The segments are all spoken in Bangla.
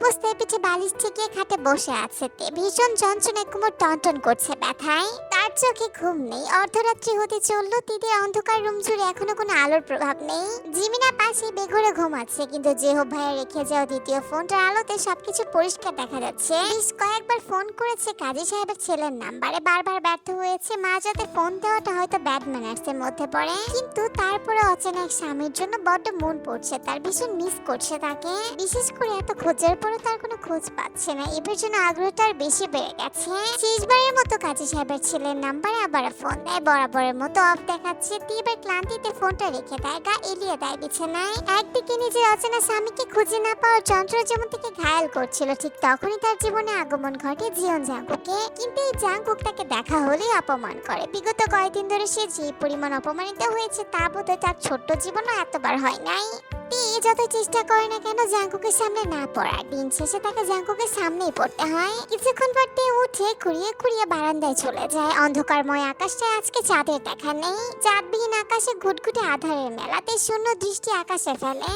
অবস্থায় পিঠে বালিশ থেকে খাটে বসে আছে। তে ভীষণ যন্ত্রণায় কোমর টনটন করছে ব্যথায়। তার চোখে ঘুম নেই। অর্ধরাত্রি হতে চলল তিদের অন্ধকার রুম জুড়ে এখনও কোনো আলোর প্রভাব নেই। জিমিনা পাশে বেঘরে ঘুমাচ্ছে কিন্তু জেহব ভাইয়া রেখে যাওয়া দ্বিতীয় ফোনটার আলোতে সবকিছু পরিষ্কার দেখা যাচ্ছে। বেশ কয়েকবার ফোন করেছে কাজী সাহেবের ছেলের নাম্বারে, বারবার ব্যর্থ হয়েছে। মাঝরাতে ফোন দেওয়াটা হয়তো ব্যাড ম্যানার্সের মধ্যে পড়ে। কিন্তু তারপরে অচেনা এক স্বামীর জন্য বড্ড মন পড়ছে, তার ভীষণ মিস করছে তাকে। বিশেষ করে এত খোঁজার পরও তার কোনো খোঁজ পাচ্ছে না। এবার জন্য আগ্রহটা আর বেশি বেড়ে গেছে। শেষবারের মতো কাজী সাহেবের ছেলের নাম্বারে আবার ফোন দেয়, বরাবরের মতো অফ দেখাচ্ছে। এবার ক্লান্তিতে ফোনটা রেখে দেয়, গা এলিয়ে দেয় বিছানায়। একদিকে নিজের অচেনা স্বামীকে খুঁজে না পাওয়ার যন্ত্র যেমন থেকে ঘায়াল করছিল, ঠিক তখনই তার জীবনে আগমন ঘটে জিয়ন জাঙ্কুকে কিন্তু এই জাঙ্কুক তাকে দেখা হলেই অপমান করে। বিগত কয়েকদিন ধরে সে যে পরিমাণ অপমানিত হয়েছে তা বোধহয় তার ছোট্ট জীবনও এতবার হয় নাই। তে যত চেষ্টা করে না কেন জাঙ্কুকের সামনে না পড়ার দিন শেষে তাকে জাঙ্কুকের সামনেই পড়তে হয়। কিছুক্ষণ পর উঠে খুঁড়িয়ে খুঁড়িয়ে বারান্দায় চলে যায়। অন্ধকারময় আকাশটায় আজকে চাঁদের দেখা নেই। চাঁদবিহীন আকাশে ঘুটঘুটে আধারের মেলাতে শূন্য দৃষ্টি আকাশে ফেলে।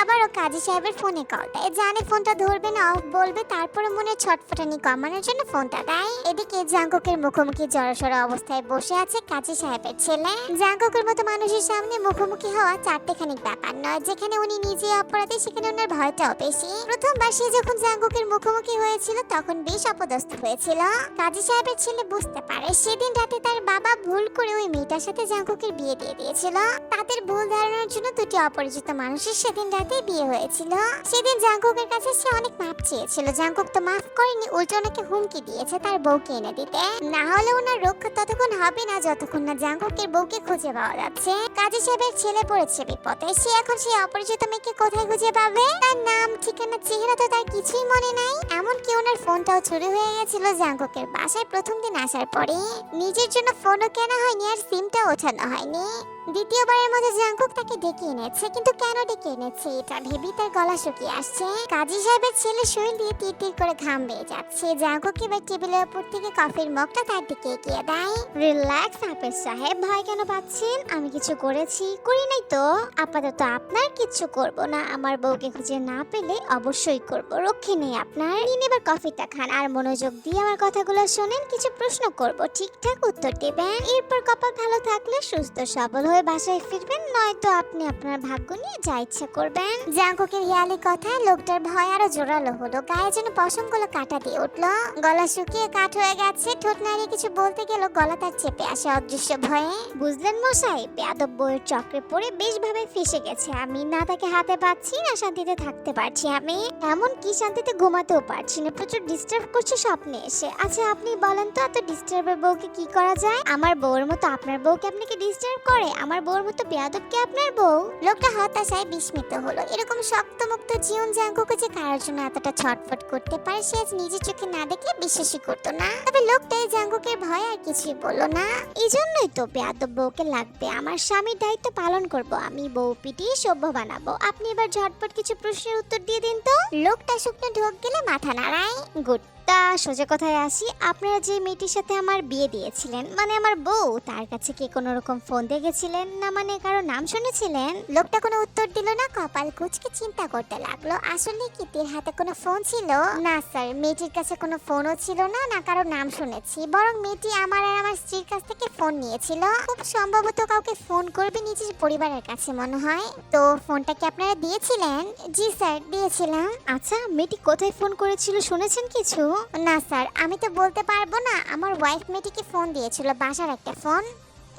আবারও কাজী সাহেবের ফোনে কল দেয়। জানে ফোনটা ধরবে না বলবে তারপরে মনে ছটফটানি কমানোর জন্য ফোনটা দেয়। এদিকে জাঙ্কুকের মুখোমুখি জড়সড় অবস্থায় বসে আছে কাজী সাহেবের ছেলে। জাঙ্কুকের মতো মানুষের সামনে মুখোমুখি হওয়া চারটেখানিক ব্যাপার নয়। যেখানে উনি নিজে অপরাধী, সেখানে ওনার ভয়টাও বেশি। প্রথমবার সে যখন জাঙ্কুকের মুখোমুখি হয়েছিল, তখন বেশ অপদস্থ হয়েছিল। কাজী সাহেবের ছেলে বুঝতে পারে, সেদিন রাতে তার বাবা ভুল করে ওই মেয়েটার সাথে জাঙ্কুকের বিয়ে দিয়ে দিয়েছিল। তাদের ভুল ধারণার জন্য দুটি অপরিচিত মানুষের সেদিন রাতে বিয়ে হয়েছিল। সেদিন জাঙ্কুকের কাছে সে অনেক মাপ চেয়েছিল। জাঙ্কুক তো মাফ করেনি, উল্টো ওনাকে হুমকি দিয়েছে তার বউকে এনে দিতে। না হলে ওনার রক্ষা ততক্ষণ হবে না যতক্ষণ না জাঙ্কুকের বউকে খুঁজে পাওয়া যাচ্ছে। কাজী সাহেবের ছেলে পড়েছে বিপদে। সে এখন সেই অপরিচিত মেয়েকে কোথায় খুঁজে পাবে? তার নাম, ঠিকানা, চেহারা তো তার কিছুই মনে নাই। এমনকি ওনার ফোনটাও চুরি হয়ে গেছিল জাঙ্কুকের বাসায় প্রথম দিন আসার পরে। নিজের জন্য ফোনও কেনা হয়নি আর সিমটাও ওঠানো হয়নি। দ্বিতীয়বারের মধ্যে জাঙ্কুক তাকে ডেকে এনেছে কিন্তু কেন ডেকে এনেছে এটা ভেবেই তার গলা শুকিয়ে আসছে। কাজী সাহেবের ছেলে শরীর দিয়ে তীর তীর করে ঘাম বেয়ে যাচ্ছে। জাঙ্কুক এবার টেবিলের উপর থেকে কফির মগটা তার দিকে এগিয়ে দেয়। রিল্যাক্স হাফেজ সাহেব, ভয় কেন পাচ্ছেন? আমি কিছু করেছি, করি নাই তো। আপাতত আপনার কিচ্ছু করব না। আমার বউকে খুঁজে না পেলে অবশ্যই করব। রক্ষে নেই আপনার। নিন এবার কফিটা খান আর মনোযোগ দিয়ে আমার কথাগুলো শোনেন। কিছু প্রশ্ন করব, ঠিকঠাক উত্তর দেবেন। এরপর কপাল ভালো থাকলে সুস্থ সবল হয়ে বাসায় ফিরবেন, নয়তো আপনি আপনার ভাগ্য নিয়ে যা ইচ্ছা করবেন। জাঙ্কুকের হিয়ালি কথা লোকটার ভয় আরও জোরালো হলো, গায়ে যেন পশমগুলো কাটা দিয়ে উঠল। গলা শুকিয়ে কাঠ হয়ে গেছে, ঠোঁট নাড়িয়ে কিছু বলতে গেল গলা তার চেপে আসে অদৃশ্য ভয়ে। বুঝলেন মশাই, বেয়াদব বইয়ের চক্রে পড়ে বেশ ভাবে ফেসে গেছে, আমি না তাকে হাতে পাচ্ছি, না শান্তিতে থাকতে পারছি আমি। এমন কি শান্তিতে ঘুমাতেও পারছি না, প্রচুর ডিস্টার্ব করছে স্বপ্নে এসে। আচ্ছা আপনি বলেন তো, এত ডিস্টার্বের বউকে কি করা যায়? আমার বউর মতো আপনার বউকে আপনাকে ডিস্টার্ব করে? আমার বউর মতো বেয়াদব কি আপনার বউ? লোকটা হতাশায় বিস্মিত হলো। এরকম শক্তমুক্ত জীবন জাঙ্কুকে যে কারোর জন্য এতটা ছটফট করতে পারে, সে আজ নিজের চোখে না দেখলে বিশ্বাসই করতো না। তবে লোকটা এই জাঙ্কুকের ভয় আর কিছুই বলল না। এই জন্যই তো বেয়াদব বউকে লাগবে। আমার স্বামীর দায়িত্ব পালন করব। আমি বউ পিটিয়ে সভ্য বানাবো। আপনি এবার ঝটপট কিছু প্রশ্নের উত্তর দিয়ে দিন তো। লোকটা শুকনো ঢোক গেলে মাথা নাড়ায়। গুড। তা সোজা কথায় আসি, আপনারা যে মেয়েটির সাথে আমার বিয়ে দিয়েছিলেন মানে আমার বউ, তার কাছে কি কোনো রকম ফোন দিয়ে গেছিলেন না মানে কারও নাম শুনেছিলেন? লোকটা কোনো উত্তর দিল না, কপাল কুচকে চিন্তা করতে লাগল। আসলে কি, তির হাতে কোনো ফোন ছিল? না স্যার, মেয়েটির কাছে কোনো ফোনও ছিল না না কারও নাম শুনেছি। বরং মেয়েটি আমার আর আমার স্ত্রীর কাছ থেকে ফোন নিয়েছিল। খুব সম্ভবত কাউকে ফোন করবে নিজের পরিবারের কাছে মনে হয়। তো ফোনটা কি আপনারা দিয়েছিলেন? জি স্যার, দিয়েছিলাম। আচ্ছা মেয়েটি কোথায় ফোন করেছিল শুনেছেন কিছু? না স্যার, আমি তো বলতে পারব না। আমার ওয়াইফ মেয়েটিকে ফোন দিয়েছিল, বাসার একটা ফোন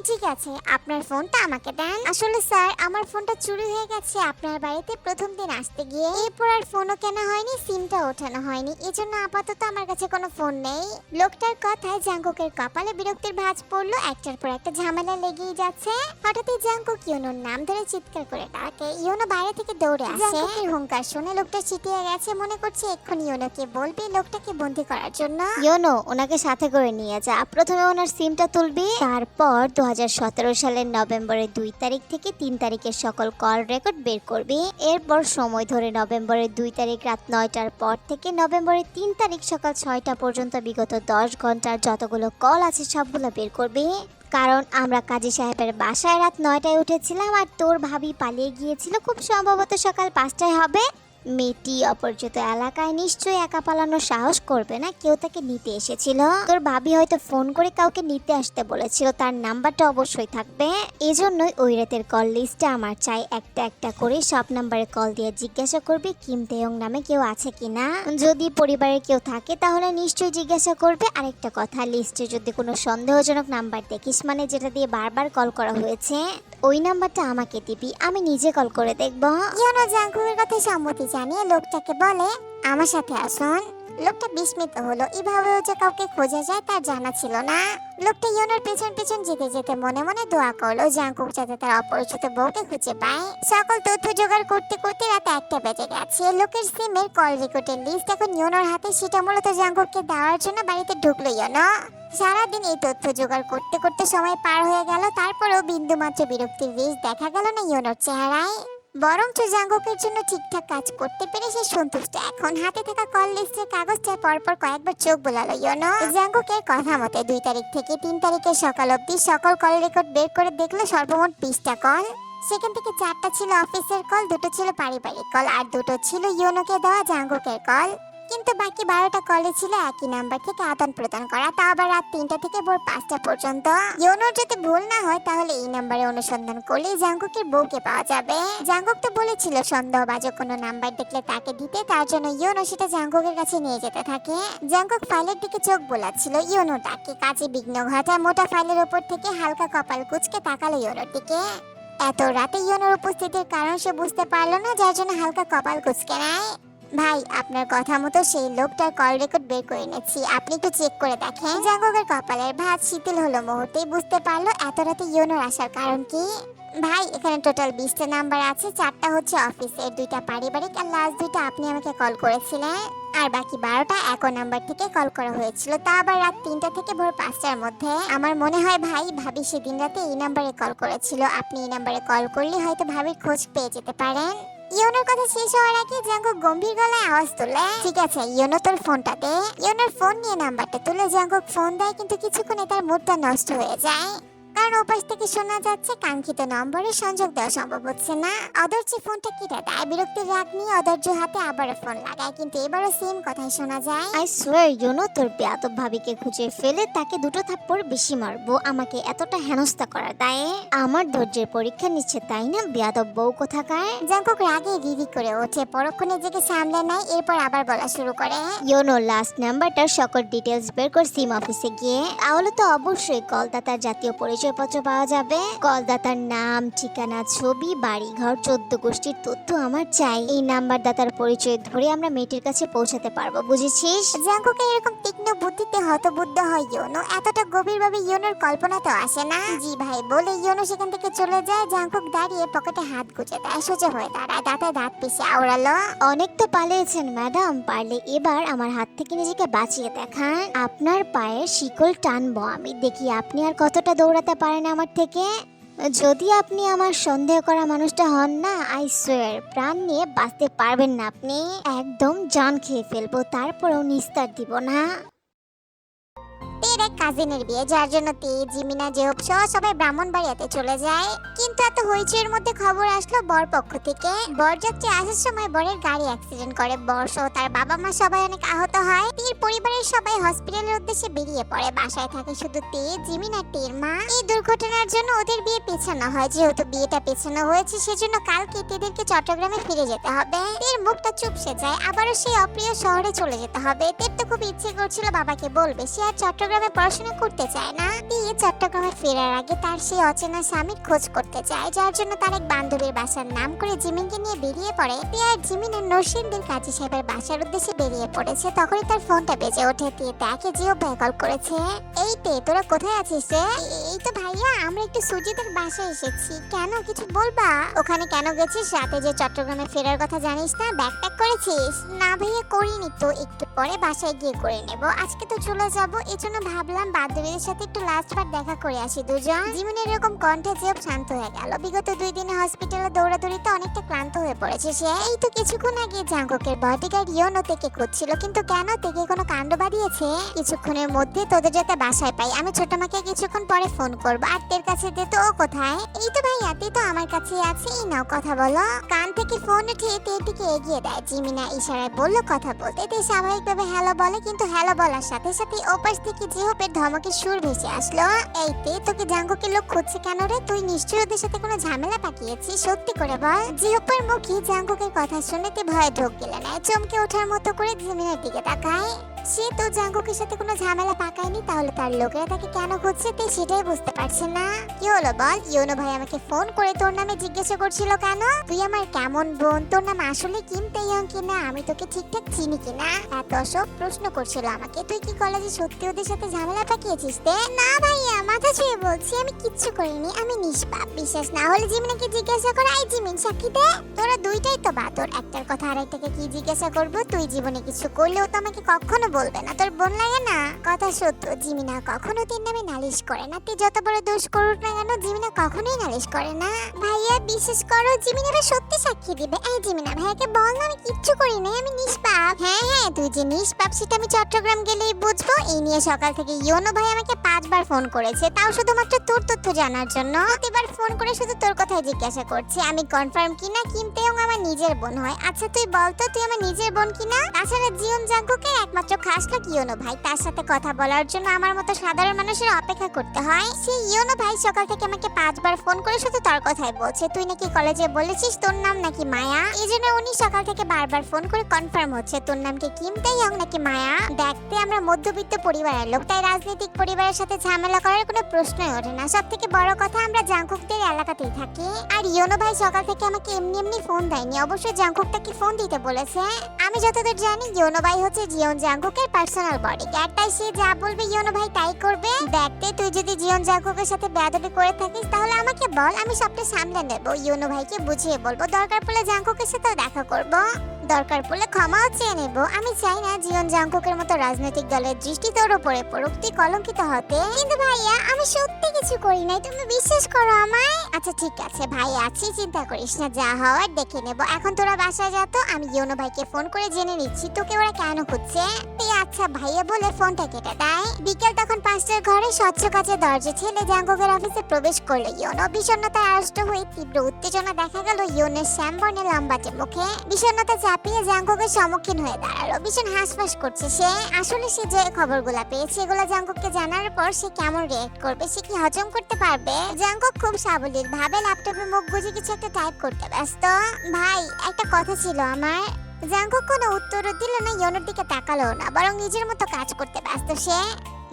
ঠিক আছে, আপনার ফোনটা আমাকে দেন। আসলে স্যার, আমার ফোনটা চুরি হয়ে গেছে। আপনার বাড়িতে প্রথম দিন আসতে গিয়ে এরপর আর ফোনও কেনা হয়নি, সিমটা ওঠানো হয়নি। এজন্য আপাতত আমার কাছে কোনো ফোন নেই। লোকটার কথায় জাঙ্কুকের কপালে বিরক্তির ভাঁজ পড়ল। একটার পর একটা ঝামেলা লেগেই যাচ্ছে। হঠাৎই জাঙ্কুক ইউনোর নাম ধরে চিৎকার করে ডাকে। ইউনো বাইরে থেকে দৌড়ে আসে। জাঙ্কুকের হুঙ্কার শুনে লোকটা চিটিয়ে গেছে। মনে করছে এক্ষুনি ইউনোকে বলবে লোকটাকে বন্দি করার জন্য। ইউনো ওনাকে সাথে করে নিয়ে যা। প্রথমে ওনার সিমটা তুলবি, তারপর সালের নভেম্বরের দুই তারিখ থেকে তিন তারিখের সকল কল রেকর্ড বের করবে। এরপর সময় ধরে নভেম্বরের দুই তারিখ রাত নয়টার পর থেকে নভেম্বরের তিন তারিখ সকাল ছয়টা পর্যন্ত বিগত দশ ঘণ্টার যতগুলো কল আছে সবগুলো বের করবে। কারণ আমরা কাজী সাহেবের বাসায় রাত নয়টায় উঠেছিলাম আর তোর ভাবি পালিয়ে গিয়েছিল খুব সম্ভবত সকাল পাঁচটায় হবে। মেয়েটি অপরিচিত এলাকায় নিশ্চয়ই একা পালানোর সাহস করবে না। কেউ তাকে নিতে এসেছিল। তোর ভাবি হয়তো ফোন করে কাউকে নিতে আসতে বলেছিল। তার নাম্বারটা অবশ্যই থাকবে। এজন্যই ওই রাতের কল লিস্টে আমার চাই একটা একটা করে সব নাম্বারে কল দিয়ে জিজ্ঞাসা করবে কিম তেয়ং নামে কেউ আছে কিনা। যদি পরিবারে কেউ থাকে তাহলে নিশ্চয়ই জিজ্ঞাসা করবে। আরেকটা কথা লিস্টে যদি কোনো সন্দেহজনক নাম্বার দেখিস মানে যেটা দিয়ে বারবার কল করা হয়েছে, ওই নাম্বারটা আমাকে দিবি, আমি নিজে কল করে দেখব। কথা সম্মতি জানিয়ে লোকটাকে বলে, আমার সাথে আসুন। লোকটা বিস্মিত হলো। এভাবেও যে কাউকে খোঁজা যায় তার জানা ছিল না। লোকটা ইয়োনোর পেছন পেছন যেতে যেতে মনে মনে দোয়া করল, জাঙ্কুক যাতে তার অপরিচিত বউকে খুঁজে পায়। সকল তথ্য জোগাড় করতে করতে রাত একটা বেজে গেছে। লোকের সিমের কল রেকর্ডের লিস্ট এখন ইয়োনোর হাতে, সেটা মূলত জাঙ্কুককে দেওয়ার জন্য বাড়িতে ঢুকলো ইয়োনো সারাদিন এই তথ্য জোগাড় করতে করতে সময় পার হয়ে গেল, তারপরেও বিন্দুমাত্র বিরক্তির রেশ দেখা গেল না ইয়োনোর চেহারায়। বরঞ্চ জাঙ্গকের জন্য ঠিকঠাক কাজ করতে পেরে সে সন্তুষ্ট। এখন হাতে থাকা কল লিস্টের কাগজটা পরপর কয়েকবার চোখ বোলালো, ইয়োনো। জাঙ্গকের কথা মতে, দুই তারিখ থেকে তিন তারিখের সকাল অবধি সকল কল রেকর্ড বের করে দেখল সর্বমোট বিশটা কল। সেখান থেকে চারটা ছিল অফিসের কল, দুটো ছিল পারিবারিক কল, আর দুটো ছিল ইয়োনোকে দেওয়া জাঙ্গকের কল। কিন্তু বাকি বারোটা কলে ছিল একই নাম্বার থেকে আদান প্রদান করা। তা আবার রাত তিনটা থেকে ভোর পাঁচটা পর্যন্ত। ইয়োনোর যদি ভুল না হয়, তাহলে এই নাম্বারে অনুসন্ধান করলেই জাঙ্গুকের বউকে পাওয়া যাবে। জাঙ্গুক তো বলেছিল, সন্দেহবাজক কোনো নাম্বার দেখলে তাকে দিতে, তার জন্য ইয়োনো সেটা জাঙ্গুকের কাছে নিয়ে যেতে থাকে। জাঙ্গুক ফাইলের দিকে চোখ বোলাচ্ছিল ইয়োনো তাকে কাজে বিঘ্ন ঘটায় মোটা ফাইলের উপর থেকে হালকা কপাল কুচকে তাকালো ইয়োনোর দিকে। এত রাতে ইয়োনোর উপস্থিতির কারণ সে বুঝতে পারল না, যার জন্য হালকা কপাল কুচকে নেয়। ভাই, আপনার কথা মতো সেই লোকটার কল রেকর্ড বের করে এনেছি। আপনি একটু চেক করে দেখেন। জাগকের কপালের ভাত শীতল হলো মুহূর্তেই বুঝতে পারল এত রাতে ইয়োনোর আসার কারণ কি। ভাই, এখানে টোটাল বিশটা নাম্বার আছে চারটা হচ্ছে অফিসের দুইটা পারিবারিক আর লাস্ট দুইটা আপনি আমাকে কল করেছিলেন। আর বাকি বারোটা একো নাম্বার থেকে কল করা হয়েছিল। তা আবার রাত তিনটা থেকে ভোর পাঁচটার মধ্যে। আমার মনে হয় ভাই, ভাবি সেদিন রাতে এই নাম্বারে কল করেছিল। আপনি এই নাম্বারে কল করলে হয়তো ভাবির খোঁজ পেয়ে যেতে পারেন। কথা শেষ হওয়ার আগে জাঙ্গু গম্ভীর গলায় আওয়াজ তোলে। ঠিক আছে, ইয়োনো তোর ফোনটা দে ইয়োনোর ফোন নিয়ে নাম্বারটা তুলে জাঙ্গু ফোন দেয়, কিন্তু কিছুক্ষণে তার মুডটা নষ্ট হয়ে যায়। কারণ ওপাশ থেকে শোনা যাচ্ছে কাঙ্ক্ষিত নম্বরে সংযোগ দেওয়া সম্ভব হচ্ছে না। অদর্জি ফোনটা কেটে দেয়। বিরক্তির রাগ নিয়ে অদর্য হাতে আবারও ফোন লাগায় কিন্তু এবারও সেম কথাই শোনা যায়। আই সোয়ার ইউনো তোর বেয়াদব ভাবিকে খুঁজে ফেলে তাকে দুটো থাপ্পড় বেশি মারবো। আমাকে এতটা হেনস্থা করার দায়ে আমার ধৈর্যের পরীক্ষা নিচ্ছে তাই না? বেয়াদব বউ কোথাকার? জাঙ্কুক রাগে রিরি করে ওঠে পরক্ষণে জেগে সামলে নেয় এরপর আবার বলা শুরু করে। ইয়োনো লাস্ট নাম্বারটার সকল ডিটেলস বের কর সিম অফিসে গিয়ে। তাহলে তো অবশ্যই কলদাতার জাতীয় পরিচয়পত্র পাওয়া যাবে। কলদাতার নাম ঠিকানা ছবি বাড়ি ঘর চোদ্দ গোষ্ঠীর তথ্য আমার চাই। এই নাম্বার দাতার পরিচয় ধরে আমরা মেয়েটির কাছে পৌঁছাতে পারব বুঝেছিস? জাঙ্কুকের এরকম তীক্ষ্ণ বুদ্ধিতে হতবুদ্ধ হয় ইয়োনো। এতটা গভীরভাবে ইয়োনোর কল্পনা তো আসে না। জি ভাই বলে ইয়োনো সেখান থেকে চলে যায়। জাঙ্কুক দাঁড়িয়ে পকেটে হাত গুজে দেয়। সোজা হয়ে দাঁড়ায় দাঁতে দাঁত পিছিয়ে আওড়ালো। অনেক তো পালিয়েছেন ম্যাডাম। পারলে এবার আমার হাত থেকে নিজেকে বাঁচিয়ে দেখান। আপনার পায়ের শিকল টানবো আমি। দেখি আপনি আর কতটা দৌড়াতে পারেন আমার থেকে? যদি আপনি আমার সন্দেহ করা মানুষটা হন না আই সোয়ার প্রাণ নিয়ে বাঁচতে পারবেন না আপনি। একদম জান খেয়ে ফেলব, তারপরেও নিস্তার দিব না। তের এক কাজিনের বিয়ে, যার জন্য তে জিমিনা জেহব সহ সবাই ব্রাহ্মণবাড়িয়াতে চলে যায়। কিন্তু এত হইচইয়ের মধ্যে খবর আসলো বর পক্ষ থেকে। বরযাত্রী আসার সময় বরের গাড়ি অ্যাক্সিডেন্ট করে। বর সহ তার বাবা মা সবাই অনেক আহত হয়। তীর পরিবারের সবাই হসপিটালের উদ্দেশ্যে বেরিয়ে পড়ে। বাসায় থাকে শুধু তে জিমিন আর মা। এই দুর্ঘটনার জন্য ওদের বিয়ে পেছানো হয়। যেহেতু বিয়েটা পেছানো হয়েছে, সেজন্য কালকে তেদেরকে চট্টগ্রামে ফিরে যেতে হবে। তের মুখটা চুপসে যায়। আবারও সেই অপ্রিয় শহরে চলে যেতে হবে। তের তো খুব ইচ্ছে করছিল বাবাকে বলবে। সে আর চট্টগ্রামে পড়াশোনা করতে চায় না, দিয়ে চট্টগ্রামে ফেরার আগে তার সেই অচেনা স্বামীর খোঁজ করতে চায়, যার জন্য তার এক বান্ধবীর বাসার নাম করে জিমিনকে নিয়ে বেরিয়ে পড়ে। আর জিমিন আর নরসিংদীর কাজী সাহেবের বাসার উদ্দেশ্যে বেরিয়ে পড়েছে। তখনই তার ফোনটা বেজে ওঠে, দিয়ে দেখে জিও ভাই কল করেছে। এই তে, তোরা কোথায় আছিস রে? এই তো ভাইয়া, আমরা একটু সুজিতের বাসায় এসেছি। কেন, কিছু বলবা? ওখানে কেন গেছিস? রাতে যে চট্টগ্রামে ফেরার কথা জানিস না? ব্যাগ প্যাক করেছিস? না ভাইয়া, করিনি তো। একটু পরে বাসায় গিয়ে করে নেব। আজকে তো চলে যাব, এজন্য ভাবলাম বান্ধবীদের সাথে একটু লাস্ট বার দেখা করে আসি দুজন। জিমিনের এরকম কণ্ঠে চেপ শান্ত হয়ে গেল। বিগত দুই দিনে হসপিটালে দৌড়াদৌড়িতে অনেকটা ক্লান্ত হয়ে পড়েছে সে। এই তো কিছুক্ষণ আগে জাঙ্গকের বডিগার্ড ইয়নো থেকে খুঁজছিল, কিন্তু কেন থেকে কোনো কাণ্ড বাড়িয়েছে কিছুক্ষণের মধ্যে তোদের যাতে বাসায় পাই। আমি ছোট মাকে কিছুক্ষণ পরে ফোন করব। আর তের কাছে দে তো ও কোথায়? এই তো ভাইয়া, তে তো আমার কাছে আছে। এই নাও কথা বলো। কান থেকে ফোন উঠে তের দিকে এগিয়ে দেয়। জিমিনা ইশারায় বলল, কথা বলতে তে স্বাভাবিকভাবে হ্যালো বলে, কিন্তু হ্যালো বলার সাথে সাথে ওপাশ থেকে জিহপের ধমকের সুর ভেসে আসলো। এই তে তোকে জাঙ্গুকে লোক খুঁজছে কেন রে? তুই নিশ্চয়ই ওদের সাথে কোনো ঝামেলা পাকিয়েছিস, সত্যি করে বল। জিহপের মুখে জাঙ্গুকের কথা শুনে তে ভয়ে ঢোক গেলে না চমকে ওঠার মতো করে জিমিনের দিকে তাকায়। সে তো জাঙ্গকের সাথে কোনো ঝামেলা পাকায়নি, তাহলে তার লোকেরা তাকে কেন খুঁজছে তুই সেটাই বুঝতে পারছে না। কি হলো বল? ইউনো ভাই আমাকে ফোন করে তোর নামে জিজ্ঞাসা করছিল কেন? তুই আমার কেমন বোন? তোর নাম আসলে কিম তেয়ং কিনা? আমি তোকে ঠিকঠাক চিনি কিনা? এত সব প্রশ্ন করছিল আমাকে। তুই কি কলেজে সত্যি ওদের সাথে ঝামেলা পাকিয়েছিস তে? না ভাইয়া, মাথা ছুঁয়ে বলছি, আমি কিচ্ছু করিনি, আমি নিষ্পাপ, বিশ্বাস। না হলে জিমিনাকে জিজ্ঞাসা কর আই জিমিন সাক্ষী দে তোরা দুইটাই তো বাতর একটার কথা আরেকটাকে কি জিজ্ঞাসা করব? তুই জীবনে কিছু করলেও তো আমাকে কখনো বলবে না, তোর বোন লাগে না? কথা সত্য জিমিনা কখনো তিন নামে নালিশ করে না। তুই যত বড় দোষ করুক না কেন জিমিনা কখনোই নালিশ করে না। ভাইয়া করো জিমিনা ভাই সত্যি সাক্ষী দিবে। এই জিমিনা ভাইয়াকে বল না, আমি কিচ্ছু করি আমি নিষ্পাপ। হ্যাঁ হ্যাঁ তুই যে নিষ্পাপ, সেটা আমি চট্টগ্রাম গেলেই বুঝব। এই নিয়ে সকাল থেকে ইয়োনো ভাই আমাকে পাঁচবার ফোন করেছে। তাও শুধুমাত্র তোর তথ্য জানার জন্য। এবার ফোন করে শুধু তোর কথাই জিজ্ঞাসা করছে, আমি কনফার্ম কিনা কিনতে আমার নিজের বোন হয়। আচ্ছা তুই বল তো, তুই আমার নিজের বোন কিনা? তাছাড়া জীবন জাঙ্কুকে একমাত্র ইয়োনো ভাই? তার সাথে কথা বলার জন্য আমার মতো সাধারণ মানুষের অপেক্ষা করতে হয়। ইয়োনো ভাই সকাল থেকে আমাকে পাঁচবার ফোন করে শুধু কথাই বলছে। তুই নাকি কলেজে বলেছিস তোর নাম নাকি মায়া? এই জন্য উনি সকাল থেকে বারবার ফোন করে কনফার্ম হচ্ছে তোর নাম কি কিম তাইয়ং নাকি মায়া? দেখতে আমরা মধ্যবিত্ত পরিবারের লোক, তাই রাজনৈতিক পরিবারের সাথে ঝামেলা করার কোনো প্রশ্নই ওঠে না। সব থেকে বড় কথা আমরা জাঙ্কুকদের এলাকাতেই থাকি। আর ইয়োনো ভাই সকাল থেকে আমাকে এমনি এমনি ফোন দেয়নি। অবশ্যই জাঙ্কুকটাকে ফোন দিতে বলেছে? আমি যতদূর জানি, ইয়োনো ভাই হচ্ছে জিয়ন জাঙ্কুকের পার্সোনাল বডি ক্যাটটাই সে যা বলবে, ইয়োনো ভাই তাই করবে। দেখতে তুই যদি জিয়ন জাঙ্কুকের সাথে বেয়াদবি করে থাকিস, তাহলে আমাকে বল, আমি সবটা সামলে নেব। ইয়োনো ভাইকে বুঝিয়ে বলব। দরকার পড়লে জাঙ্কুকের সাথে দেখা করব। দরকার পড়লে ক্ষমাও চেয়ে নেব। আমি চাই না জীবন জাঙ্কুকের মতো রাজনৈতিক দলের দৃষ্টি তোর উপরে পড়ুক তুই কলঙ্কিত হতে। কিন্তু ভাইয়া, আমি সত্যি কিছু করি নাই, তুমি বিশ্বাস করো আমায়? আচ্ছা ঠিক আছে ভাই আছি, চিন্তা করিস না, যা হওয়ার দেখে নেব। এখন তোরা বাসায় যা তো, আমি ইয়োনো ভাইকে ফোন করে জেনে নিচ্ছি। তোকে ওরা কেন খুঁজছে? তুই আচ্ছা ভাইয়া বলে ফোনটা কেটে দেয়। বিকেল তখন পাঁচটার ঘরে স্বচ্ছ কাছে দরজা ছেলে জাঙ্কুকের অফিসে প্রবেশ করল ইয়োনো। বিষণ্ণতায় আড়ষ্ট হয়ে তীব্র উত্তেজনা দেখা গেল ইয়োনের শ্যামবর্ণের লম্বাটে মুখে। বিষণ্ণতা চাপিয়ে জাঙ্কুকের সম্মুখীন হয়ে দাঁড়াল। ভীষণ হাসফাস করছে সে। আসলে সে যে খবরগুলা পেয়েছে, এগুলো জাঙ্কুককে জানার পর সে কেমন রিয়েক্ট করবে, সে কি হজম করতে পারবে? জাঙ্কুক খুব সাবলীল ভাবে ল্যাপটপে মুখ বুঝে কিছু একটা টাইপ করতে ব্যস্ত। ভাই, একটা কথা ছিল আমার। জাঙ্কুক কোনো উত্তরও দিল না, ইয়নোর দিকে তাকালো না, বরং নিজের মতো কাজ করতে ব্যস্ত সে।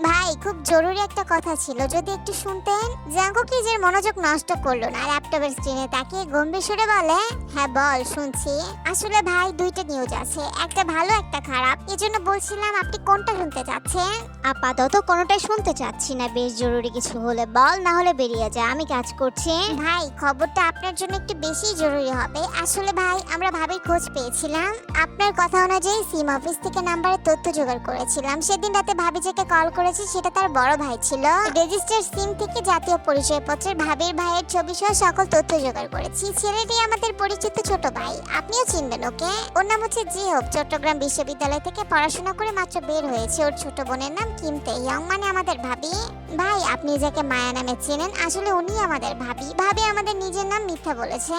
ভাই খুব জরুরি একটা কথা ছিল। যদি একটু শুনতেন জাঙ্কুক নিজের মনোযোগ নষ্ট করল না ল্যাপটপের স্ক্রিনে তাকিয়ে গম্ভীর সুরে বলে হ্যাঁ বল শুনছি। আসলে ভাই দুইটা নিউজ আছে একটা ভালো একটা খারাপ। এজন্য বলছিলাম আপনি কোনটা শুনতে চাচ্ছেন? আপাতত কোনোটাই শুনতে চাচ্ছি না বেশ জরুরি কিছু হলে বল না হলে বেরিয়ে যা আমি কাজ করছি। ভাই খবরটা আপনার জন্য একটু বেশি জরুরি হবে। আসলে ভাই আমরা ভাবির খোঁজ পেয়েছিলাম। আপনার কথা অনুযায়ী সিম অফিস থেকে নাম্বারের তথ্য জোগাড় করেছিলাম। সেদিন রাতে ভাবি যাকে কল করেছি সেটা তার বড় ভাই ছিল। রেজিস্টার সিম থেকে জাতীয় পরিচয়পত্রের ভাবির ভাইয়ের ছবি সহ সকল তথ্য জোগাড় করেছি। ছেলেটি আমাদের পরিচিত ছোট ভাই। আপনিও চিনবেন, ওকে? ওর নাম হচ্ছে জিহোপ। চট্টগ্রাম বিশ্ববিদ্যালয় থেকে পড়াশোনা করে মাত্র বের হয়েছে। ওর ছোট বোনের নাম কিম ইয়ং মানে আমাদের ভাবি। ভাই, আপনি যাকে মায়া নামে চেনেন, আসলে উনি আমাদের ভাবি। ভাবি আমাদের নিজের নাম মিথ্যা বলেছে।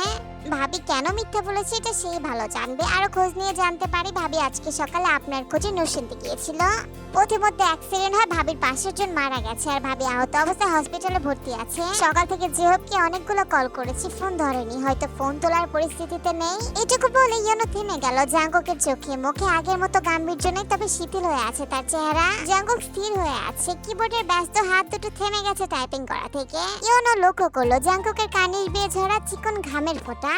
ভাবি কেন মিথ্যা বলেছে এটা সেই ভালো জানবে। আরও খোঁজ নিয়ে জানতে পারি। ভাবি আজকে সকালে আপনার খোঁজে নরসিংদী গিয়েছিল। পথে মধ্যে অ্যাক্সিডেন্ট হয় ভাবির পাশের জন মারা গেছে আর ভাবি আহত অবস্থায় হসপিটালে ভর্তি আছে। সকাল থেকে জেহবকে অনেকগুলো কল করেছি ফোন ধরেনি। হয়তো ফোন তোলার পরিস্থিতিতে নেই। এটুকু বলে ইয়নো থেমে গেল। জাঙ্গকের চোখে মুখে আগের মতো গাম্ভীর্য নেই তবে শিথিল হয়ে আছে তার চেহারা। জাঙ্গক স্থির হয়ে আছে। কিবোর্ডের ব্যস্ত হাত দুটো থেমে গেছে টাইপিং করা থেকে। ইয়নো লক্ষ্য করল, জাঙ্গকের কানের বেয়ে ঝরা চিকন ঘামের ফোঁটা।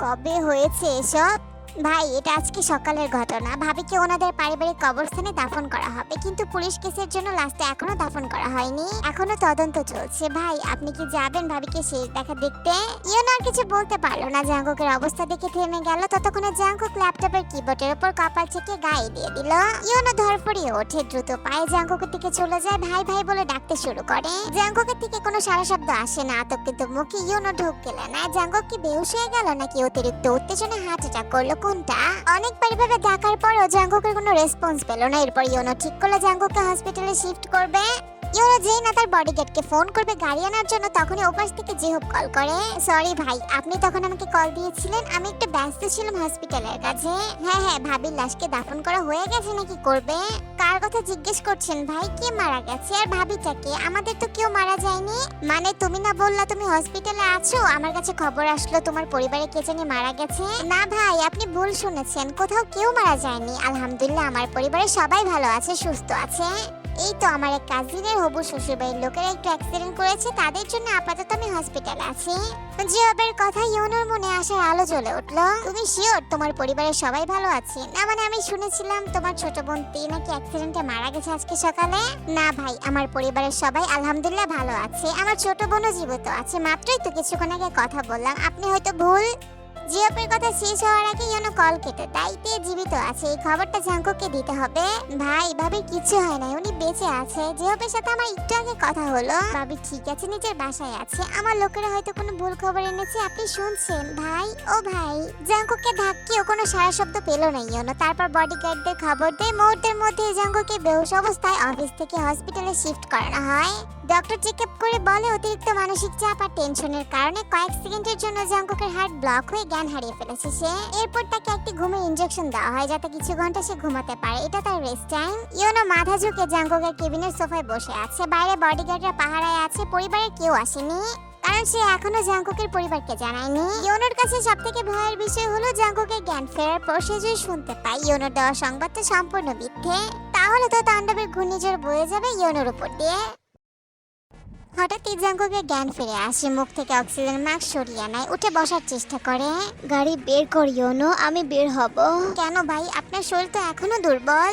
কবে হয়েছে এসব? ভাই, এটা আজকে সকালের ঘটনা। ভাবিকে ওনাদের পারিবারিক কবরস্থানে দাফন করা হবে, কিন্তু পুলিশ কেসের জন্য লাস্টে এখনও দাফন করা হয়নি। এখনও তদন্ত চলছে। ভাই, আপনি কি যাবেন ভাবিকে শেষ দেখা দেখতে? ইয়নো আর কিছু বলতে পারল না। জাঙ্কুকের অবস্থা দেখে থেমে গেল। ততক্ষণে জাঙ্কুক ল্যাপটপের কিবোর্ডের উপর কপাল চেকে গায়ে দিয়ে দিল। ইয়নো ধরফড়িয়ে ওঠে, দ্রুত পায়ে জাঙ্কুকের দিকে চলে যায়। ভাই ভাই বলে ডাকতে শুরু করে। জাঙ্কুকের থেকে কোনো সারা শব্দ আসে না। তো কিন্তু মুখে ইয়নো ঢুক গেলে না। জাঙ্কুক কি বেহুশ হয়ে গেল নাকি অতিরিক্ত উত্তেজনা হার্ট অ্যাটাক করল? কোনটা? অনেকবার ভাবে ডাকার পরও জাঙ্গুকের কোনো রেসপন্স পেল না। এরপর ইয়োনো ঠিক করল জাঙ্কুককে হসপিটালে শিফট করবে। ইওরা যেই না তার বডিগার্ডকে ফোন করবে গাড়ি আনার জন্য, তখনই ওপাশ থেকে জিহুব কল করে। সরি ভাই, আপনি তখন আমাকে কল দিয়েছিলেন। আমি একটু ব্যস্ত ছিলাম হসপিটালের কাছে। হ্যাঁ হ্যাঁ ভাবির লাশকে দাফন করা হয়ে গেছে নাকি করবে? কার কথা জিজ্ঞেস করছেন ভাই? কে মারা গেছে? আর ভাবিটাকে আমাদের তো কেউ মারা যায়নি। মানে তুমি না বললা তুমি হসপিটালে আছো? আমার কাছে খবর আসলো তোমার পরিবারে কে জানি মারা গেছে। না ভাই, আপনি ভুল শুনেছেন। কোথাও কেউ মারা যায়নি। আলহামদুলিল্লাহ, আমার পরিবারের সবাই ভালো আছে, সুস্থ আছে। এই তো আমার এক কাজিনের হবু শ্বশুরবাড়ির লোকেরা একটু অ্যাক্সিডেন্ট করেছে, তাদের জন্য আপাতত আমি হসপিটালে আছি। জিওবের কথা ইউনোর মনে আসার আলো জ্বলে উঠল। তুমি শিওর তোমার পরিবারের সবাই ভালো আছে? না মানে আমি শুনেছিলাম তোমার ছোট বোন তে নাকি অ্যাক্সিডেন্টে মারা গেছে আজকে সকালে? না ভাই, আমার পরিবারের সবাই আলহামদুলিল্লাহ ভালো আছে। আমার ছোট বোনও জীবিত আছে, মাত্রই তো কিছুক্ষণ আগে কথা বললাম। আপনি হয়তো ভুল জিওপের কথা শেষ হওয়ার আগে যেন কল কেটে তাই তে জীবিত আছে। এই খবরটা জাঙ্কুকে দিতে হবে। ভাই ভাবি কিছু হয় না উনি বেঁচে আছে। জিওপের সাথে আমার একটু আগে কথা হলো। ভাবি, ঠিক আছে, নিজের বাসায় আছে। আমার লোকেরা হয়তো কোনো ভুল খবর এনেছে, আপনি শুনছেন? ভাই, ও ভাই। জাঙ্কুকে ধাক্কিও কোনো সারা শব্দ পেল না ইয়নো। তারপর বডিগার্ডদের খবর দেয়। মুহূর্তের মধ্যে জাঙ্কুকে বেহুশ অবস্থায় অফিস থেকে হসপিটালে শিফট করানো হয়। ডক্টর চেক আপ করে বলে অতিরিক্ত মানসিক চাপ আর টেনশনের কারণে কয়েক সেকেন্ডের জন্য জাঙ্কুকের হার্ট ব্লক হয়ে জ্ঞান হারিয়ে ফেলেছে সে। এরপর তাকে একটি ঘুমের ইনজেকশন দেওয়া হয় যাতে কিছু ঘণ্টা সে ঘুমাতে পারে। এটা তার রেস্ট টাইম ইয়োনো মাথা ঝুঁকে জাঙ্কুকের কেবিনের সোফায় বসে আছে। বাইরে বডিগার্ডরা পাহারায় আছে। পরিবারের কেউ আসেনি। কারণ সে এখনও জাঙ্কুকের পরিবারকে জানায়নি। ইয়োনোর কাছে সব থেকে ভয়ের বিষয় হলো জাঙ্কুকের জ্ঞান ফেরার পর সে যদি শুনতে পায় ইয়োনোর দেওয়া সংবাদটা সম্পূর্ণ মিথ্যে। তাহলে তো তাণ্ডবের ঘূর্ণিঝড় বয়ে যাবে ইয়োনোর উপর দিয়ে। হঠাৎই জাঙ্কুকের জ্ঞান ফিরে আসে মুখ থেকে অক্সিজেন মাস্ক সরিয়ে নেয় উঠে বসার চেষ্টা করে। গাড়ি বের করিও নো আমি বের হব। কেন ভাই? আপনার শরীর তো এখনও দুর্বল।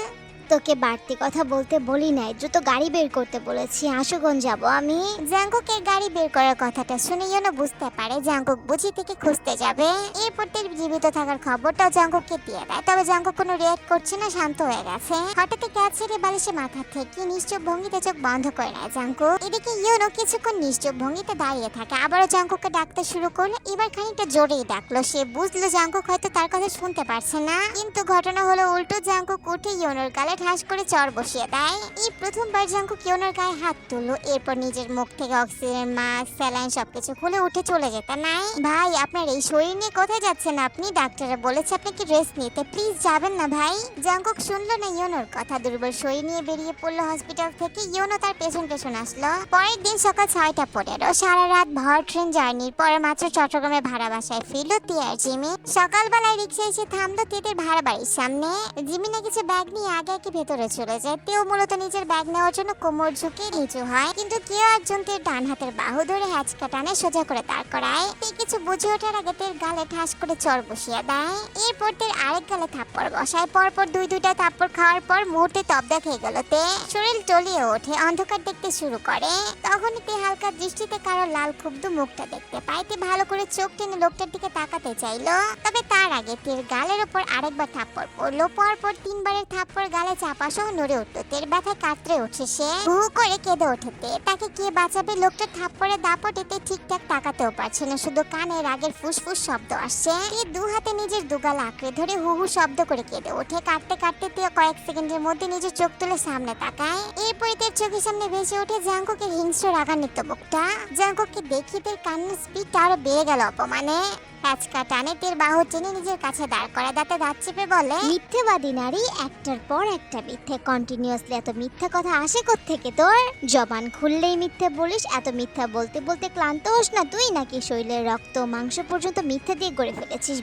তোকে বাড়তি কথা বলতে বলি নাই, দ্রুত গাড়ি বের করতে বলেছি। আশুগঞ্জ যাব আমি। জাঙ্কুকের গাড়ি বের করার কথাটা শুনে ইয়োনো বুঝতে পারে, জাঙ্কুক বুঝি থেকে খুঁজতে যাবে। এরপর তার জীবিত থাকার খবরটাও জাঙ্কুককে দিয়ে দেয়। তবে জাঙ্কুক কোনো রিয়াক্ট করছে না, শান্ত হয়ে গেছে। হঠাৎ ক্যাচ ছেড়ে বালিশে মাথা থেকে নিশ্চুপ ভঙ্গিতে চোখ বন্ধ করে নেয় জাঙ্কুক। এদিকে ইয়োনো কিছুক্ষণ নিশ্চুপ ভঙ্গিতে দাঁড়িয়ে থাকে, আবারও জাঙ্কুককে ডাকতে শুরু করল। এবার খানিকটা জোরেই ডাকলো সে, বুঝলো জাঙ্কুক হয়তো তার কথা শুনতে পারছে না। কিন্তু ঘটনা হলো উল্টো, জাঙ্কুক উঠে ইয়োনোর গালে ঠাস করে চর বসিয়ে দেয়। এই প্রথমবার জাঙ্কুক ইয়োনোর গায়ে হাত তুললো। এরপর নিজের মুখ থেকে অক্সিজেন, মাস্ক, স্যালাইন সবকিছু খুলে উঠে চলে যেতে নাই। ভাই, আপনার এই শরীর নিয়ে কোথায় যাচ্ছেন আপনি? ডাক্তাররা বলেছে আপনাকে রেস্ট নিতে। প্লিজ যাবেন না ভাই। জাঙ্কুক শুনলো না ইয়োনোর কথা। দুর্বল শরীর নিয়ে বেরিয়ে পড়ল হসপিটাল থেকে। ইয়োনো তার পেছন পেছন আসলো। পরের দিন সকাল ছয়টা পনেরো, সারা রাত ভর ট্রেন জার্নির পরে মাত্র চট্টগ্রামে ভাড়া বাসায় ফিরলো তে আর জিমি। সকালবেলায় রিক্সা এসে থামলো তেদের ভাড়া বাড়ির সামনে। জিমি না কিছু ব্যাগ নিয়ে আগে আগে ভেতরে চলে যায়। তেও মূলত নিজের ব্যাগ নেওয়ার জন্য কোমর ঝুঁকে নিচু হয়। কিন্তু কেউ একজন তের ডান হাতের বাহু ধরে হ্যাচকা টানে, সোজা করে দাঁড় করায়। তে কিছু বুঝে ওঠার আগে তের গালে ঠাস করে চর বসিয়ে দেয়। এরপর তের আরেক গালে থাপ্পড় বসায়। পরপর দুই দুইটা থাপ্পড় খাওয়ার পর মুহূর্তে তবদা খেয়ে গেল তে। শরীর টলিয়ে ওঠে, অন্ধকার দেখতে শুরু করে। তখনই তে হালকা দৃষ্টিতে কারও লাল ক্ষুব্ধ মুখটা দেখতে পায়। তে ভালো করে চোখ টেনে লোকটার দিকে তাকাতে চাইলো। তবে তার আগে তের গালের ওপর আরেকবার থাপ্পড় পড়ল। পরপর তিনবারের থাপ্পড় গালে চাপা সহ নড়ে উঠল। তের ব্যথায় কাতরে উঠে সে হু করে কেঁদে ওঠে। তে তাকে কে বাঁচাবে? লোকটা থাপ্পড়ে দাপটে তে ঠিকঠাক তাকাতেও পারছে না। শুধু কানে রাগের ফুসফুস শব্দ আসছে তে দু হাতে নিজের দুগাল আঁকড়ে ধরে হু হু শব্দ করে কেঁদে ওঠে। কাটতে কাটতে তে কয়েক সেকেন্ডের মধ্যে নিজের চোখ তুলে সামনে তাকায়। এরপরে তের চোখের সামনে ভেসে ওঠে জাঙ্কুকের হিংস্র রাগান্বিত মুখটা। জাঙ্কুককে দেখি তের কান্নার স্পিডটা আরও বেড়ে গেল অপমানে। হ্যাচকা টানে তের বাহু টেনে নিজের কাছে দাঁড় করা দাঁতে দাঁত চেপে বলে মিথ্যেবাদী নারী একটার পর একটা মিথ্যে কন্টিনিউয়াসলি এত মিথ্যা কথা আসে থেকে তোর? জবান খুললেই মিথ্যে বলিস এত মিথ্যা বলতে বলতে ক্লান্ত হোস না তুই? নাকি শরীরের রক্ত মাংস পর্যন্ত মিথ্যে দিয়ে গড়ে ফেলেছিস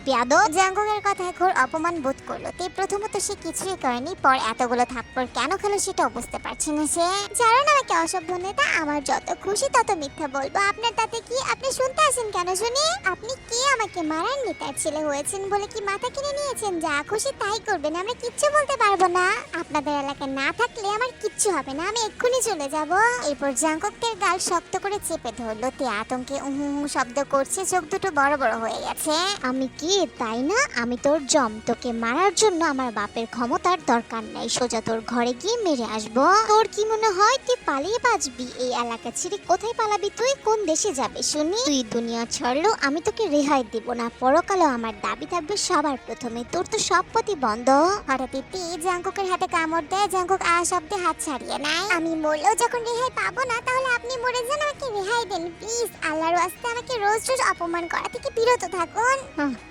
কথায় ঘোর অপমান বোধ করল। তে প্রথমত সে কিছুই করেনি পর এতগুলো থাপ্পড় কেন খেলো সেটাও বুঝতে পারছে না সে। জানেন আমাকে অসভ্য নেতা আমার যত খুশি তত মিথ্যা বলব। আপনার তাতে কি আপনি শুনতে আসেন কেন শুনি? আপনি কি আমাকে আমাকে মারাননি তার ছেলে হয়েছেন বলে কি মাথা কিনে নিয়েছেন? যা খুশি তাই করবেন, আমরা কিচ্ছু বলতে পারব না। আপনাদের এলাকায় না থাকলে আমার কিচ্ছু হবে না, আমি এক্ষুনি চলে যাব। এরপর জাঙ্ককদের গাল শক্ত করে চেপে ধরলো, তে আতঙ্কে উহু শব্দ করছে, চোখ দুটো বড় বড় হয়ে গেছে। আমি কি, তাই না? আমি তোর জম, তোকে মারার জন্য আমার বাপের ক্ষমতার দরকার নাই, সোজা তোর ঘরে গিয়ে মেরে আসব। তোর কি মনে হয় তুই পালিয়ে বাঁচবি? এই এলাকা ছেড়ে কোথায় পালাবি? তুই কোন দেশে যাবে, শুনি? তুই দুনিয়া ছাড়লো, আমি তোকে রেহাই দিব না। পরকালও আমার দাবি থাকবে সবার প্রথমে। তোর তো সব পথই বন্ধ। হঠাৎ তি জাঙ্কুকের হাতে কামড় দেয় জাঙ্কুক আ শব্দে হাত ছাড়িয়ে নেয়। আমি মরলেও যখন রেহাই পাবো না, তাহলে আপনি মরে যান, আমাকে রেহাই দেন, প্লিজ। আল্লাহর আস্তে আমাকে রোজ রোজ অপমান করা থেকে বিরত থাকুন।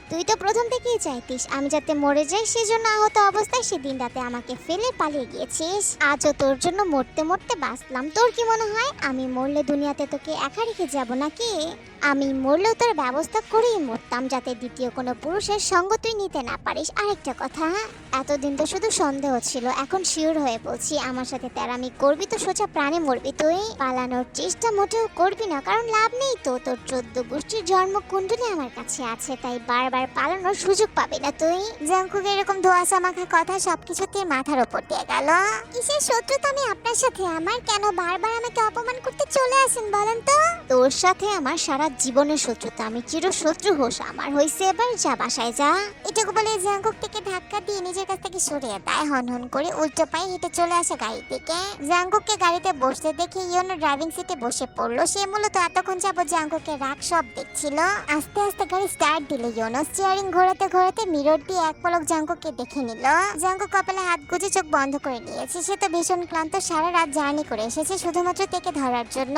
তুই তো প্রথম থেকেই চাইতিস, আমি যাতে মরে যাই সেজন্য আহত অবস্থায় সেদিন রাতে আমাকে ফেলে পালিয়ে গিয়েছিস। আজও তোর জন্য মরতে মরতে বাঁচলাম। তোর কি মনে হয়? আমি মরলে দুনিয়াতে তোকে একা রেখে যাব নাকি? আমি মরলেও ব্যবস্থা করেই মরতাম যাতে দ্বিতীয় কোনো পুরুষের সঙ্গ তুই নিতে না পারিস। আরেকটা কথা, এতদিন তো শুধু সন্দেহ ছিল, এখন শিওর হয়ে বলছি আমার সাথে তেরামি করবি তো সোজা প্রাণে মরবি। তুই পালানোর চেষ্টা মোটেও করবি না, কারণ লাভ নেই তো, তোর চোদ্দ গোষ্ঠীর জন্ম কুণ্ডলী আমার কাছে আছে, তাই বারবার পালানোর সুযোগ পাবি না তুই। জাঙ্কুক এরকম ধোয়াশা মাখা কথা সবকিছুতে মাথার ওপর দিয়ে গেল। কিসের শত্রুতা আমি আপনার সাথে? আমার কেন বারবার আমাকে অপমান করতে চলে আসেন বলেন তো? তোর সাথে আমার সারা জীবনের শত্রুতা। আমি চির শত্রু হোস, আমার হইছে এবার যা, বাসায় যা। এটুকু বলে জাঙ্কুক থেকে ধাক্কা দিয়ে নিজের কাছ থেকে সরিয়ে দেয় হন হন করে উল্টো পায়ে হেঁটে চলে আসে গাড়ি থেকে জাঙ্কুককে গাড়িতে বসতে দেখে ইয়নো ড্রাইভিং সিটে বসে পড়ল। সে মূলত এতক্ষণ যাব জাঙ্কুকের রাগ সব দেখছিল। আস্তে আস্তে গাড়ি স্টার্ট দিল ইয়নো। স্টিয়ারিং ঘোরাতে ঘোরাতে মিরর দিয়ে এক পলক জাঙ্কুককে দেখে নিল। জাঙ্কুক কপালে হাত গুজে চোখ বন্ধ করে নিয়েছে। সে তো ভীষণ ক্লান্ত, সারা রাত জার্নি করে এসেছে শুধুমাত্র তেকে ধরার জন্য।